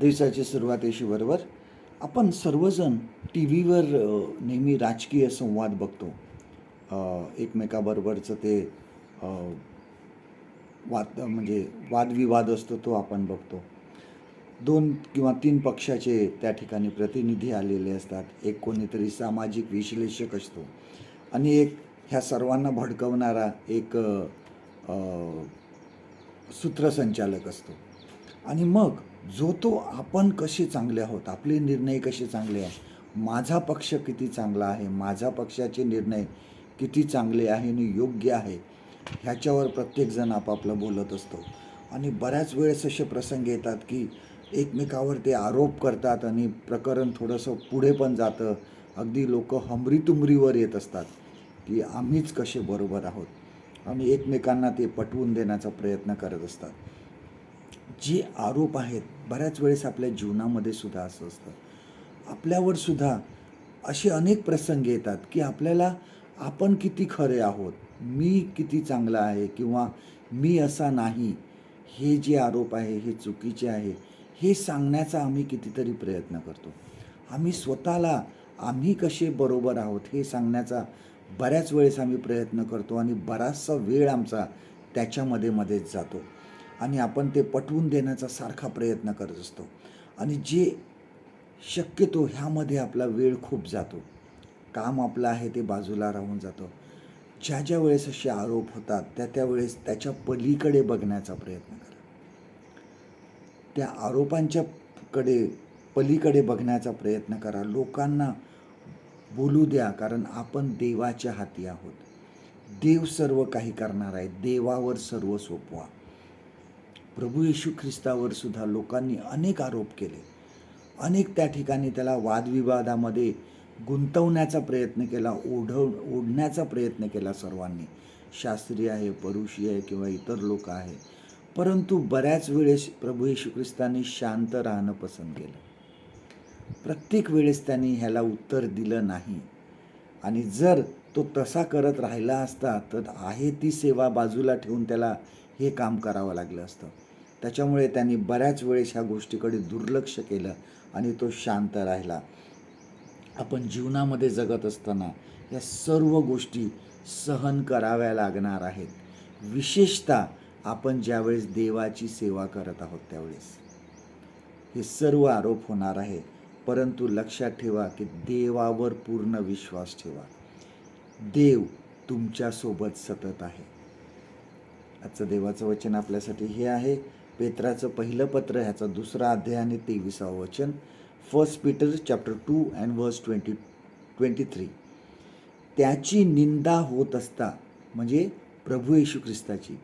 दिवसाची सुरुवातीशी बरोबर आपण सर्वजण टी व्हीवर नेहमी राजकीय संवाद बघतो. एकमेकाबरोबरचं ते वाद म्हणजे वादविवाद असतो तो आपण बघतो. दोन किंवा तीन पक्षाचे त्या ठिकाणी प्रतिनिधी आलेले असतात. एक कोणीतरी सामाजिक विश्लेषक असतो. आणि एक ह्या सर्वांना भडकवणारा एक सूत्रसंचालक असतो. आणि मग जो तो आपण कसे चांगले आहोत आपले निर्णय कसे चांगले आहे माझा पक्ष किती चांगला आहे माझा पक्षाचे निर्णय किती चांगले आहे आणि योग्य आहे ह्याच्यावर प्रत्येकजण आपापलं बोलत असतो. आणि बऱ्याच वेळेस असे प्रसंग येतात की एकमेकावर ते आरोप करतात आणि प्रकरण थोडंसं पुढे पण जातं. अगदी लोक हमरीतुमरीवर येत असतात की आम्हीच कसे बरोबर आहोत. आणि एकमेकांना ते पटवून देण्याचा प्रयत्न करत असतात. जे आरोप आहेत बऱ्याच वेळेस आपल्या जीवनामध्ये सुद्धा असं असतं. आपल्यावर सुद्धा असे अनेक प्रसंग येतात की आपल्याला आपण किती खरे आहोत मी किती चांगला आहे किंवा मी असा नाही हे जे आरोप आहे हे चुकीचे आहे हे सांगण्याचा आम्ही कितीतरी प्रयत्न करतो. आम्ही स्वतःला आम्ही कसे बरोबर आहोत हे सांगण्याचा बऱ्याच वेळेस आम्ही प्रयत्न करतो आणि बराचसा वेळ आमचा त्याच्यामध्ये मध्येच जातो. आणि आपण ते पटवून देण्याचा सारखा प्रयत्न करत असतो. आणि जे शक्यतो ह्यामध्ये आपला वेळ खूप जातो. काम आपलं आहे ते बाजूला राहून जातं. ज्या ज्या वेळेस असे आरोप होतात त्या त्यावेळेस त्याच्या पलीकडे बघण्याचा प्रयत्न करा. त्या आरोपांच्या कडे पलीकडे बघण्याचा प्रयत्न करा. लोकांना बोलू द्या कारण आपण देवाच्या हाती आहोत. देव सर्व काही करणार आहे. देवावर सर्व सोपवा. प्रभू येशू ख्रिस्तावर सुद्धा लोकांनी अनेक आरोप केले. अनेक त्या ठिकाणी त्याला वादविवादामध्ये गुंतवण्याचा प्रयत्न केला ओढव ओढण्याचा प्रयत्न केला सर्वांनी. शास्त्री आहे परुषी आहे किंवा इतर लोक आहे. परंतु बऱ्याच वेळेस प्रभू येशू ख्रिस्तांनी शांत राहणं पसंत केलं. प्रत्येक वेळेस त्यांनी ह्याला उत्तर दिलं नाही. आणि जर तो तसा करत राहिला असता तर आहे ती सेवा बाजूला ठेवून त्याला हे काम करावं लागलं असतं. त्याच्यामुळे त्यांनी बऱ्याच वेळेस ह्या गोष्टीकडे दुर्लक्ष केलं आणि तो शांत राहिला. आपण जीवनामध्ये जगत असताना या सर्व गोष्टी सहन कराव्या लागणार आहेत. विशेषतः आपण ज्यावेळेस देवाची सेवा करत आहोत त्यावेळेस. हे सर्व आरोप होणार आहे. परंतु लक्षात ठेवा की देवावर पूर्ण विश्वास ठेवा. देव तुमच्यासोबत सतत आहे. आजचं देवाचं वचन आपल्यासाठी हे आहे. पेत्राचं पहिलं पत्र ह्याचा दुसरा अध्याय आणि तेविसावं वचन. First Peter chapter two and verse twenty twenty three त्याची निंदा होत असता म्हणजे प्रभू येशू ख्रिस्ताची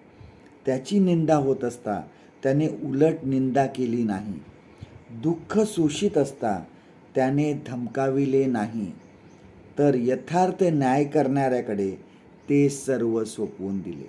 त्याची निंदा होत असता त्याने उलट निंदा केली नाही. दुःख शोषित असता त्याने धमकाविले नाही. तर यथार्थ न्याय करणाऱ्याकडे ते सर्व सोपवून दिले.